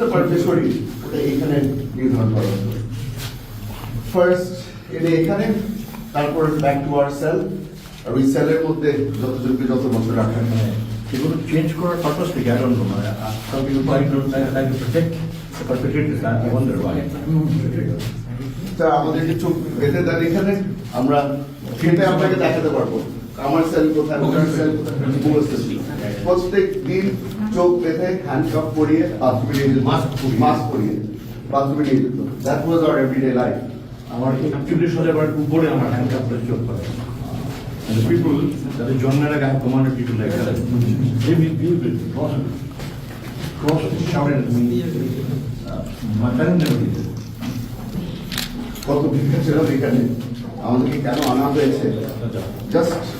করতে পারবে শরীর ওটা এখানে নির্ধারণ করা ফার্স্ট এনে এখানে, তারপর ব্যাক টু আওয়ার সেল আর ওই সেলের মধ্যে যতজনকে যত বছর রাখা হয় এগুলো চেঞ্জ করার পারপাস থেকে I don't know some people try to try to protect the perpetrators I তা আমাদেরকে চোখ বেঁধে দেন এখানে, আমরা সেটা আপনাকে দেখাতে পারব। আমার সেল কোথায় সেল কোথায়, প্রত্যেক দিন চোখ বেঁধে হ্যান্ডকাপ পরিয়ে বাথরুমে নিয়ে যেত। পরিয়ে। মাস্ক পরিয়ে। বাথরুমে নিয়ে যেত। That was our everyday life আমার একচল্লিশ হাজার বার উপরে আমার হ্যান্ড কাপড় চোখ করে তাদের জন্মের আগে at me. Uh. কত ভিক্ষা ছিল এখানে আমাদেরকে কেন আনা হয়েছে? Just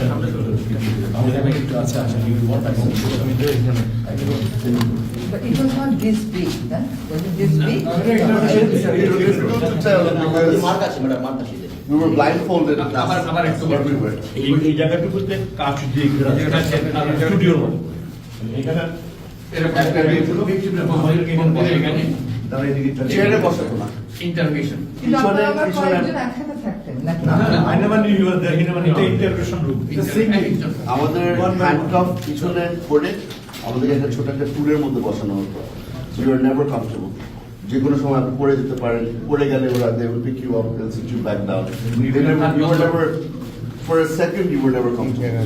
But it was not this big, huh? Was it this big? We were blindfolded. everywhere. এই জায়গাটুকুতে কাঁচ দিয়ে স্টুডিওর মতো এখানে এরকম একটা চেয়ারে বসাতো না আমাদের হ্যান্ডকাফ পিছনে করে একটা ছোট একটা টুরের মধ্যে বসানো হতো। ইউ আর নেভার কমফর্টেবল যে কোনো সময় আপনি পড়ে যেতে পারেন। পড়ে গেলে ওরা they will pick you up they sit you back down you are never for a second you are never comfortable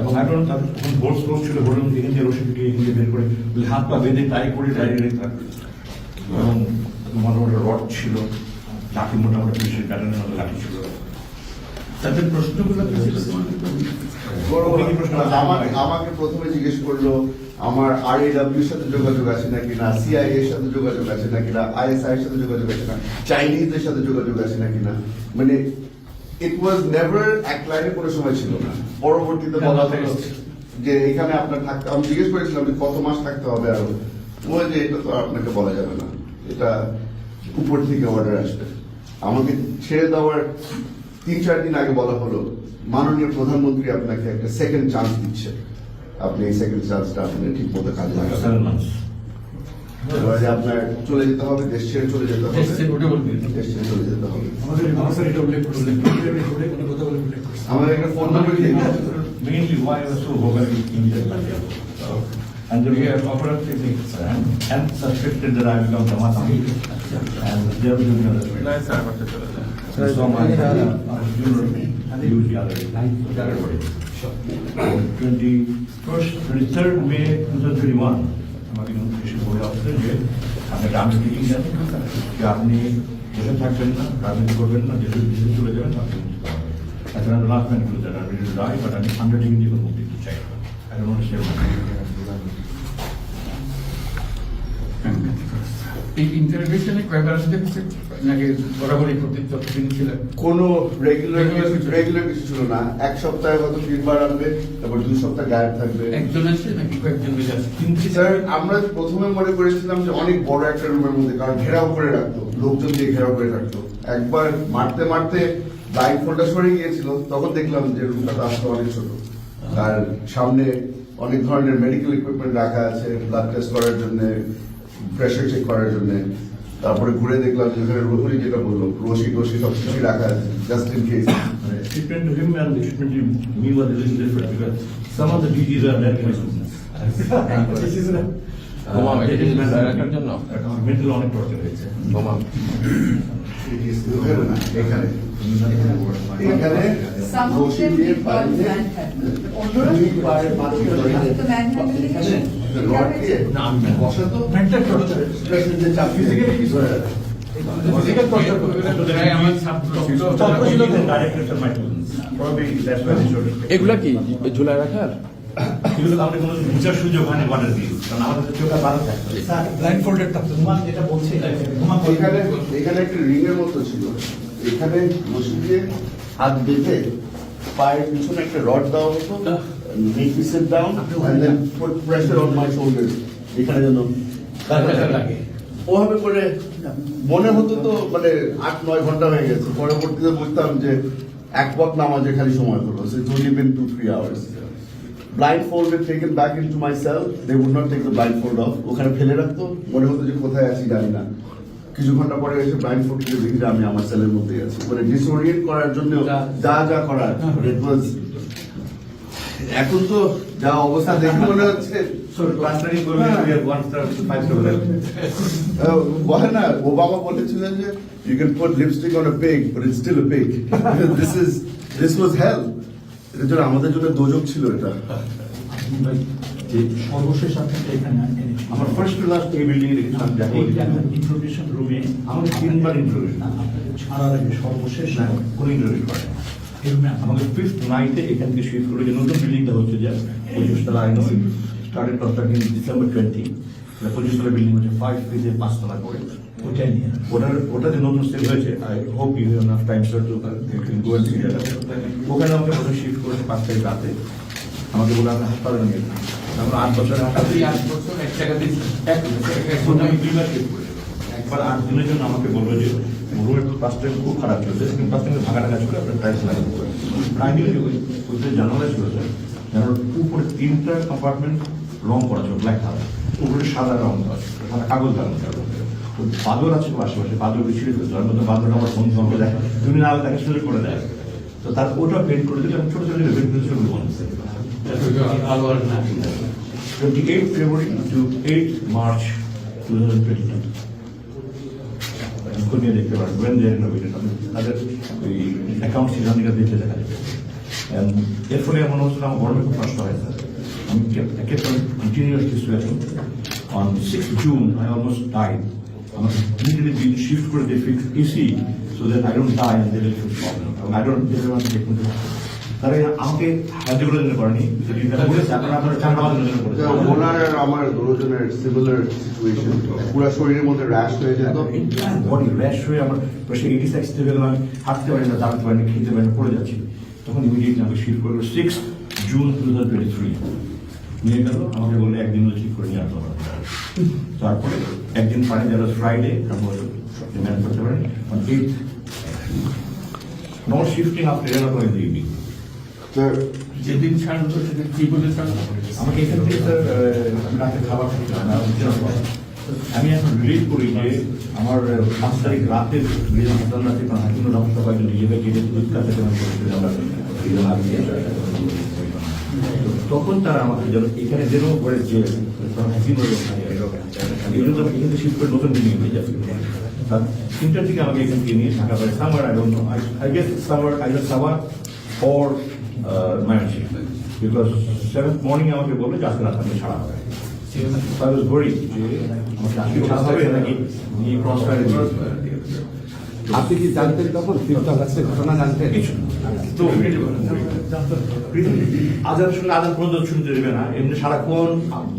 এবং এখন তাদের তখন বোর্ড স্কোর ছিল বলুন এখান থেকে রশি থেকে বের করে ওই হাত পা বেঁধে টাই করে দাঁড়িয়ে থাকবে। এবং মোটামুটি রড ছিল লাঠি মোটামুটি পুলিশের প্যাটার্নের মতো লাঠি ছিল। তাদের প্রশ্নগুলো কি ছিল? আমাকে প্রথমে জিজ্ঞেস করল আমার আর এর সাথে যোগাযোগ আছে নাকি না? সিআইএ এর সাথে যোগাযোগ আছে নাকি না? আইএসআই এর সাথে যোগাযোগ আছে না? চাইনিজদের সাথে যোগাযোগ আছে নাকি না? মানে ইট ওয়াজ নেভার এক লাইনে কোনো সময় ছিল না। পরবর্তীতে বলা হলো যে এখানে আপনার থাকতে আমি জিজ্ঞেস করেছিলাম যে কত মাস থাকতে হবে আরও। বলে যে এটা তো আপনাকে বলা যাবে না। এটা উপর থেকে অর্ডার আসবে। আমাকে ছেড়ে দেওয়ার তিন চার দিন আগে বলা হলো মাননীয় প্রধানমন্ত্রী আপনাকে একটা সেকেন্ড চান্স দিচ্ছে। আপনি এই সেকেন্ড চান্সটা আপনি ঠিক মতো কাজে লাগাবেন। আপনার চলে যেতে হবে দেশ ছেড়ে চলে যেতে হবে দেশ ছেড়ে চলে যেতে হবে আমাদের একটা ফোন নাম্বার দিয়ে mainly why I was so vocal in India. And we have operated things and, and suspected that I become Tamatami. And they have given me a Nice, sir. So my usually already. 21st, 23rd May 2021. আমাকে যখন এসে বলে আসছে যে আপনাকে আমি meeting নেন যে আপনি দেশে থাকবেন না, রাজনীতি করবেন না দেশে দেশে চলে যাবেন তাকে মুক্তি হবে তাছাড়া last ম্যানগুলো that are will die but আমি হান্ড্রেড ডিগ্রি মুক্তি চাই আই ডোন্ট স্টে এই ইন্টারভিউশনে কয়বার আসতে নাকি বরাবরই প্রতি ছিলেন? কোনো রেগুলার রেগুলার কিছু ছিল। না। এক সপ্তাহে হয়তো তিনবার আনবে তারপর দুই সপ্তাহ গায়েব থাকবে। একজন আছে নাকি কয়েকজন মিলে আসছে স্যার আমরা প্রথমে মনে করেছিলাম যে অনেক বড় একটা রুমের মধ্যে কারণ ঘেরাও করে রাখতো লোকজন দিয়ে ঘেরাও করে রাখতো। একবার মারতে মারতে লাইট ফোনটা সরে গিয়েছিল তখন দেখলাম যে রুমটা তো আসলে অনেক ছোট। আর সামনে অনেক ধরনের মেডিকেল ইকুইপমেন্ট রাখা আছে ব্লাড টেস্ট করার জন্য প্রেশার চেক করার জন্য তারপরে ঘুরে দেখলাম যে ওখানে রোহরি যেটা বলল রশি টসি সব কিছুই রাখা আছে just in case Treatment to him and the treatment to me was a little different because some of the DGs are there in my business. এগুলা কি? ঝুলাই রাখার? এগুলো আমাদের কোনো বিচার সুযোগ হয়নি বাটার দিয়ে কারণ আমাদের তো চোখে বারো থাকতো ব্লাইন্ড ফোল্ডেড থাকতো তোমার যেটা বলছে তোমার এখানে এখানে একটা রিং মতো ছিল। এখানে বসে দিয়ে হাত বেঁধে পায়ের পিছনে একটা রড দেওয়া হতো make me down and then put pressure on my shoulder এখানে যেন লাগে? ওভাবে করে মনে হতো তো মানে আট নয় ঘণ্টা হয়ে গেছে। পরবর্তীতে বুঝতাম যে এক পথ নামাজে খালি সময় হলো। So it's only been two three hours blindfolded taken back into my cell they would not take the blindfold off. ওখানে ফেলে রাখতো মনে হতো যে কোথায় আছি জানি না। কিছু ঘণ্টা পরে এসে ব্লাইন্ডফোল্ড করে দেখি যে আমি আমার সেলের মধ্যেই আছি। মানে ডিসওরিয়েন্ট করার জন্য যা। যা করার it was এখন তো যা অবস্থা দেখে মনে হচ্ছে। বলে না ওবামা বলেছিলেন যে you can put lipstick on a pig but it's still a pig this is this was hell এটার জন্য আমাদের জন্য দোজক ছিল এটা। যে সর্বশেষ আপনাকে এখানে আমার ফার্স্ট টু লাস্ট এই বিল্ডিং দেখো রুমে আমাকে তিনবার ইন্টারভিউ আপনাকে ছাড়ার আগে সর্বশেষ না কোন ইন্টারভিউ করে না। আমাকে ফিফথ নাইটে এখান থেকে শিফট করে যে নতুন বিল্ডিংটা হচ্ছে যে পঁচিশ তলা I know started construction December twenty পঁচিশ তলা বিল্ডিং হচ্ছে ফাইভ ফিজে পাঁচ তলা করে। ওটার ওটা যে নতুন সেল হয়েছে I hope you have enough time sir to go and see ওখানে আমাকে প্রথমে শিফট করেছে পাঁচ তারিখ রাতে। আমাকে বলে হাসপাতালে নিয়ে আট বছর আট বছর এক এখন আমি দুইবার শিফট করেছি একবার আট দিনের জন্য আমাকে বলল যে ফার্স্ট টাইম খুব খারাপ চলছে। সেকেন্ড ফার্স্ট টাইমে ভাঙা টাকা ছিল আপনার টাইলস লাগাতে হবে। প্রাইমারি ওই জানালা ছিল স্যার জানালার উপরে তিনটা কম্পার্টমেন্ট রং করা ছিল ব্ল্যাক কালার উপরে সাদা রং ছিল সাদা কাগজ লাগানো ছিল। তো বাদর আছে আশেপাশে বাদর ফেলতো তার মধ্যে বাদর আমার বন্ধু আমাকে দেখে তুমি না তাকে সুযোগ করে দেয়। তো তার ওটা পেন্ট করে দিলে আমি ছোট ছোট পেন্ট করে ছিল আলো আর না 28 February to 8 March 2022. এখন নিয়ে দেখতে পারেন এর ফলে এমন হচ্ছিল আমার গরমে কষ্ট হয় স্যার আমি আই অলমোস্ট ডাই আমাকে ইমিডিয়েটলি বিল শিফট করে দিয়ে fix AC so that I don't die and there is problem I don't তারা আমাকে সাহায্য জন্য। ওনার আর আমার দুজনের সিমিলার সিচুয়েশন পুরো শরীরের মধ্যে র্যাশ হয়ে যেত বডি র্যাশ হয়ে আমার প্রেশার এইটি সিক্স থেকে আমি হাঁটতে পারি না দাঁড়াতে পারি না খেতে পারি না পড়ে যাচ্ছি। তখন ইমিডিয়েটলি আমাকে শিফট করল six June two thousand twenty three নিয়ে গেল আমাকে বললে একদিন ঠিক করে নিয়ে হবে তারপরে একদিন পারে যারা ফ্রাইডে ম্যানেজ করতে পারেন eight not shifting up eleven O in the evening sir যেদিন ছাড়লো সেদিন কি বলে আমাকে এখান থেকে স্যার রাতে খাবার খেতে হয় না আমি এখন রিলিজ করি যে আমার পাঁচ তারিখ রাতে রিলিজ হাসপাতাল রাতে কারণ হাকিম রহমান সবাই নিজেকে কেটে দুধ কাছে যেমন করেছিল আমরা রিলিজ আগে তখন তারা আমাকে যেন এখানে যেন করে যে হাকিম এই এখানে নতুন বিল্ডিং হয়ে যাবে তিনটার দিকে আমাকে এখান থেকে নিয়ে ঢাকা পাই summer I don't know I guess summer I summer for Mymensingh because seventh morning আমাকে বলবে যে আজকে রাত আমি ছাড়া হবে আই ওয়াজ ভরি যে আমাকে আজকে ছাড়া হবে নাকি ক্রস ফায়ারে আপনি কি জানতেন তখন? ফিফথ আগস্টের ঘটনা জানতেন? কিছু তো আজান শুনলে আজান পর্যন্ত শুনতে দেবে না। এমনি সারাক্ষণ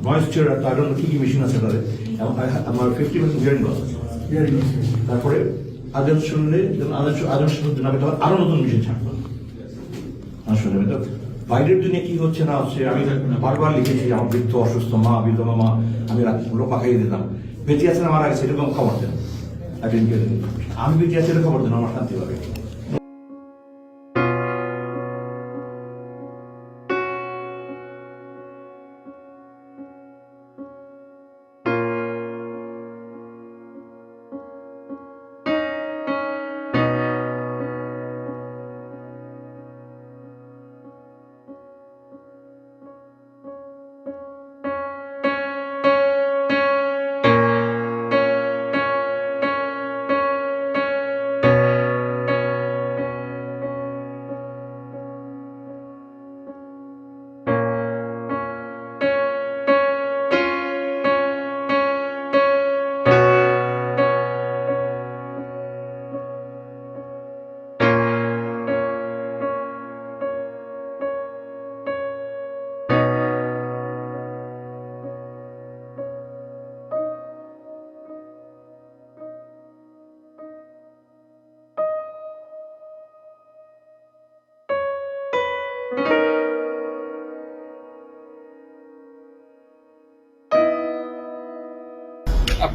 ভয়েস চেয়ার তার জন্য কি কি মেশিন আছে তাদের? আমার ফিফটি পার্সেন্ট হিয়ারিং লস তারপরে আজান শুনলে আজান আজান শুনতে না পেতে আরও নতুন মেশিন ছাড়বো আর শুনবে তো? বাইরের দুনিয়া কি হচ্ছে না হচ্ছে? আমি বারবার লিখেছি আমার বৃদ্ধ অসুস্থ মা বিধবা মা আমি রাত লোপা খাইয়ে দিতাম। বেঁচে আছেন আমার আগে সেরকম খবর দেন। আমি এটা খবর দেন আমার শান্তি পাবে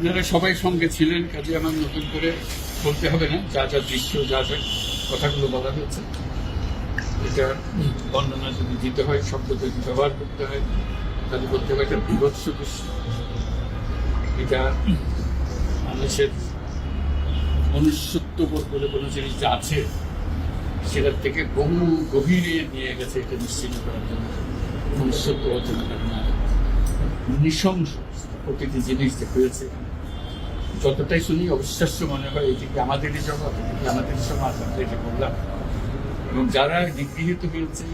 আপনারা সবাই সঙ্গে ছিলেন, কাজে আমার নতুন করে বলতে হবে না, যা যা দৃশ্য, যা যা কথাগুলো বলা হয়েছে। এটা বর্ণনা যদি দিতে হয়, শব্দ যদি ব্যবহার করতে হয়, তাহলে বলতে হবে একটা বিভৎস দৃশ্য। এটা মানুষের মনুষ্যত্ববোধ বলে কোনো জিনিস যা আছে, সেটার থেকে বহু গভীরে নিয়ে গেছে, এটা নিশ্চিত করার জন্য। মনুষ্যত্ব অর্জন করে না নৃশংস প্রতিটি জিনিস হয়েছে যতটাই শুনি, অবিশ্বাস্য মনে হয় এদিকে আমাদেরই জগৎ এদিকে আমাদেরই সমাজ আমরা এটা বললাম। এবং যারা নিগৃহীত হয়েছে,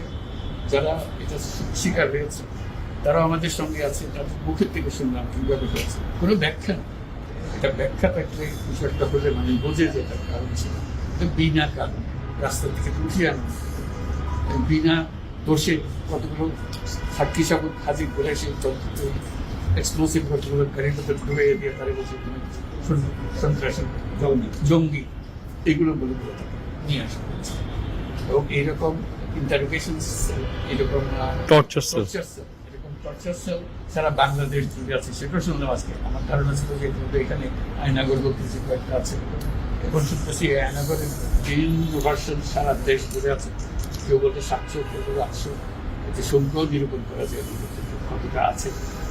যারা এটা শিকার হয়েছে, তারাও আমাদের সঙ্গে আছে, তাদের মুখের থেকে শুনলাম কীভাবে হয়েছে। কোনো ব্যাখ্যা এটা ব্যাখ্যা থাকলে বিষয়টা হলে মানে বোঝে যে এটার কারণ ছিল। বিনা কারণ রাস্তা থেকে উঠিয়ে আনা। বিনা দোষে কতগুলো সাক্ষী সাবুত হাজির করে সেই এক্সপ্লোসিভ গাড়ির মধ্যে ঢুকে দিয়ে তারা বলছে সন্ত্রাসী জঙ্গি জঙ্গি। এগুলো বলে নিয়ে আসা। এবং এইরকম ইন্টারোগেশন এরকম টর্চার cell, এরকম টর্চার সেল সারা বাংলাদেশ জুড়ে আছে। সেটা শুনলাম আজকে আমার ধারণা ছিল যে কিন্তু এখানে আয়নাগর বলতে যে কয়েকটা আছে। এখন শুনতেছি আয়নাগরের বিভিন্ন ভার্সন সারা দেশ জুড়ে আছে। কেউ বলতে সাতশো কেউ বলে আটশো। যে সংখ্যাও নিরূপণ করা যায়। কতটা আছে।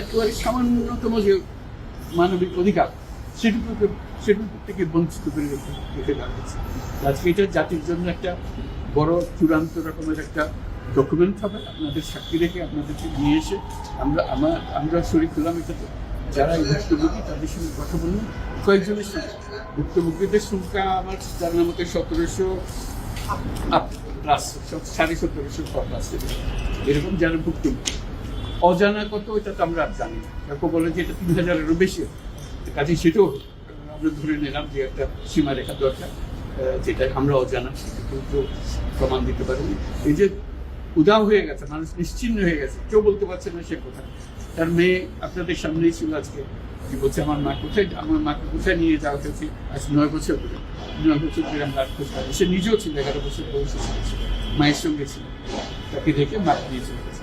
একেবারে সামান্যতম যে মানবিক অধিকার, সেটুকুকে সেটুকু থেকে বঞ্চিত করে রেখে হয়েছে। আজকে এটা জাতির জন্য একটা বড় চূড়ান্ত রকমের একটা ডকুমেন্ট হবে। আপনাদের সাক্ষী রেখে আপনাদেরকে নিয়ে এসে আমরা আমার আমরা শরীর হলাম এটাতে। যারা এই ভুক্তভোগী, তাদের সঙ্গে কথা বললাম কয়েকজনের সঙ্গে। ভুক্তভোগীদের সংখ্যা আমার জানার মতো সতেরোশো প্লাস সাড়ে সতেরোশো প্লাস এরকম যারা ভুক্তভোগী। অজানা কত, এটা তো আমরা জানি না। বলে যে এটা তিন হাজারেরও বেশি কাজে সেটাও আমরা ধরে নিলাম যে একটা সীমারেখা দরকার যেটা আমরা অজানা কিন্তু প্রমাণ দিতে পারিনি। এই যে উদাও হয়ে গেছে, মানুষ নিশ্চিন্ন হয়ে গেছে, কেউ বলতে পারছে না সে কোথায় তার মেয়ে আপনাদের সামনেই ছিল আজকে। কি বলছে, আমার মা কোথায়, আমার মাকে কোথায় নিয়ে যাওয়া হয়েছে? আজ নয় বছর ধরে। নয় বছর ধরে আমরা পাই সে নিজেও ছিল, এগারো বছর বয়সে ছিল। মায়ের সঙ্গে ছিল। তাকে রেখে মাকে নিয়ে চলে গেছে।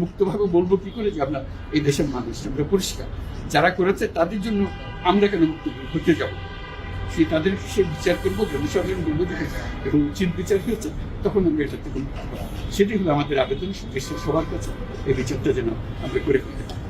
মুক্তভাবে বলব কি করে যে আমরা এই দেশের মানুষ, আমরা পরিষ্কার। যারা করেছে তাদের জন্য আমরা কেন মুক্ত হতে যাব? সে তাদের সে বিচার করব, জনসাধারণ বলব যে এবং উচিত বিচার হয়েছে, তখন আমরা এটা কোনো সেটি হলো আমাদের আবেদন দেশের সবার কাছে এই বিচারটা যেন আমরা করে ফেলতে পারি